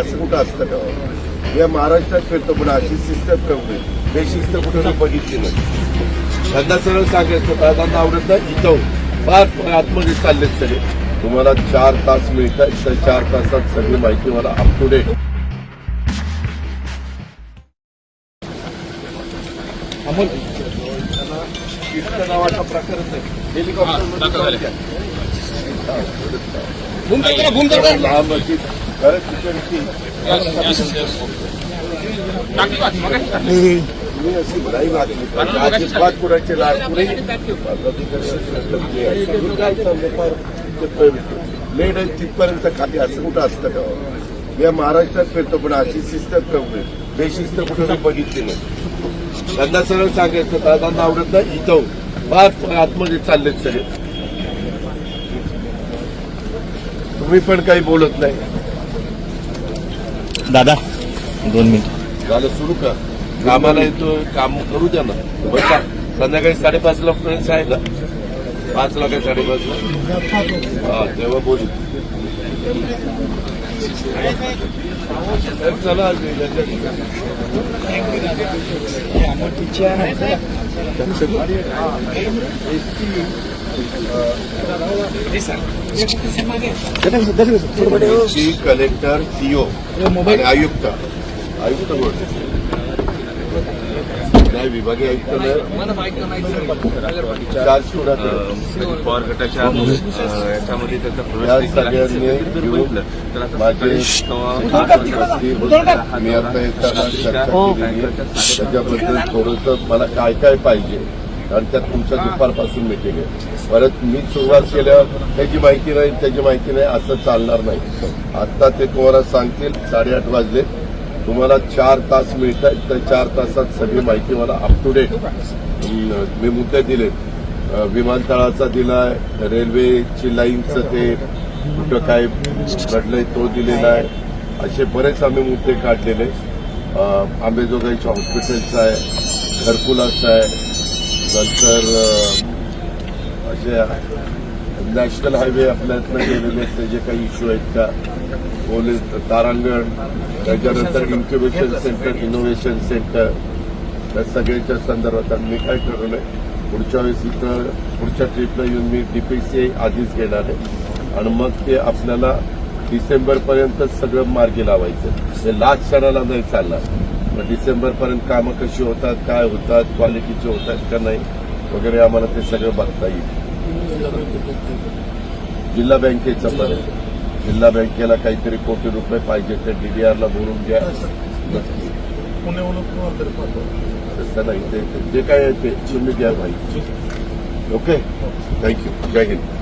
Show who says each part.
Speaker 1: असं कुठं असतं का? या महाराष्ट्रात फिरतो पण अशी शिस्त कमी बेशिस्त कुठं बघितली नाही. त्यांना सरळ सांगायचं दादांना आवडत नाही इथं फार आतमध्ये चाललेत सगळे. तुम्हाला चार तास मिळतात तर चार तासात सगळी माहिती मला अप टू डेट नावाचा प्रकारच हेलिकॉप्टर लांब खरंच मी अशी नाही वागली अजिबात कुणाचे लाड लेट आहे तिथपर्यंत खाली असं कुठं असतं का या महाराष्ट्रात फिरतो पण अशी शिस्त कमी बेशिस्त कुठं बघितली नाही त्यांना सरळ सांगायचं दादांना आवडत नाही इथं पाच आतमध्ये चाललेत सगळे तुम्ही पण काही बोलत नाही.
Speaker 2: दादा दोन मिनिट.
Speaker 1: झालं सुरू का? कामाला येतो काम करू द्या ना. संध्याकाळी साडेपाचला फ्रेंड्स आहे का पाचला काय साडेपाचला? हा तेव्हा बोलू. तर चला ची कलेक्टर सीओ आणि आयुक्त आयुक्त नाही विभागीय आयुक्त कोणाकडे?
Speaker 3: पवार गटाच्या याच्यामध्ये त्याचा प्रवेश.
Speaker 1: सगळ्यांनी माझे मी आता येताना. त्याच्याबद्दल थोडंसं मला काय काय पाहिजे कारण त्यात तुमच्या दुपारपासून मिटिंग आहे. परत मी सुरुवात केल्यावर त्याची माहिती नाही त्याची माहिती नाही असं चालणार नाही. आता ते तुम्हाला सांगतील साडेआठ वाजले. तुम्हाला चार तास मिळतात तर चार तासात सगळी माहिती मला अप टू डेट मी मुद्दे दिले. विमानतळाचा विमानतळाचा आहे रेल्वेची लाईनचं ते कुठं काय घडलंय तो दिलेला आहे. असे बरेच आम्ही मुद्दे काढलेले. आंबेजोगाईच्या हॉस्पिटलचा आहे घरकुलाचा आहे नंतर असे नॅशनल हायवे आपल्यातनं गेलेले आहेत, त्याचे काही इश्यू आहेत का पोलीस तारांगण त्याच्यानंतर इन्क्युबेशन सेंटर इनोव्हेशन सेंटर त्या सगळ्याच्या संदर्भात मी काय ठरवलंय पुढच्या वेळेस इथं पुढच्या ट्रीपला येऊन मी डीपीसी आधीच घेणार आहे. आणि मग ते आपल्याला डिसेंबरपर्यंतच सगळं मार्गी लावायचं. ते लास्ट क्षणाला नाही चालणार. मग डिसेंबरपर्यंत कामं कशी होतात काय होतात क्वालिटीचे होतात का नाही वगैरे आम्हाला ते सगळं बघता येईल. जिल्हा बँकेचं पण. जिल्हा बँकेला काहीतरी कोटी रुपये पाहिजे ते डीडीआरला बोलून घ्या. नक्की तसं नाही ते जे काय आहे ते तुम्ही द्या माहिती ओके? थँक्यू जय हिंद.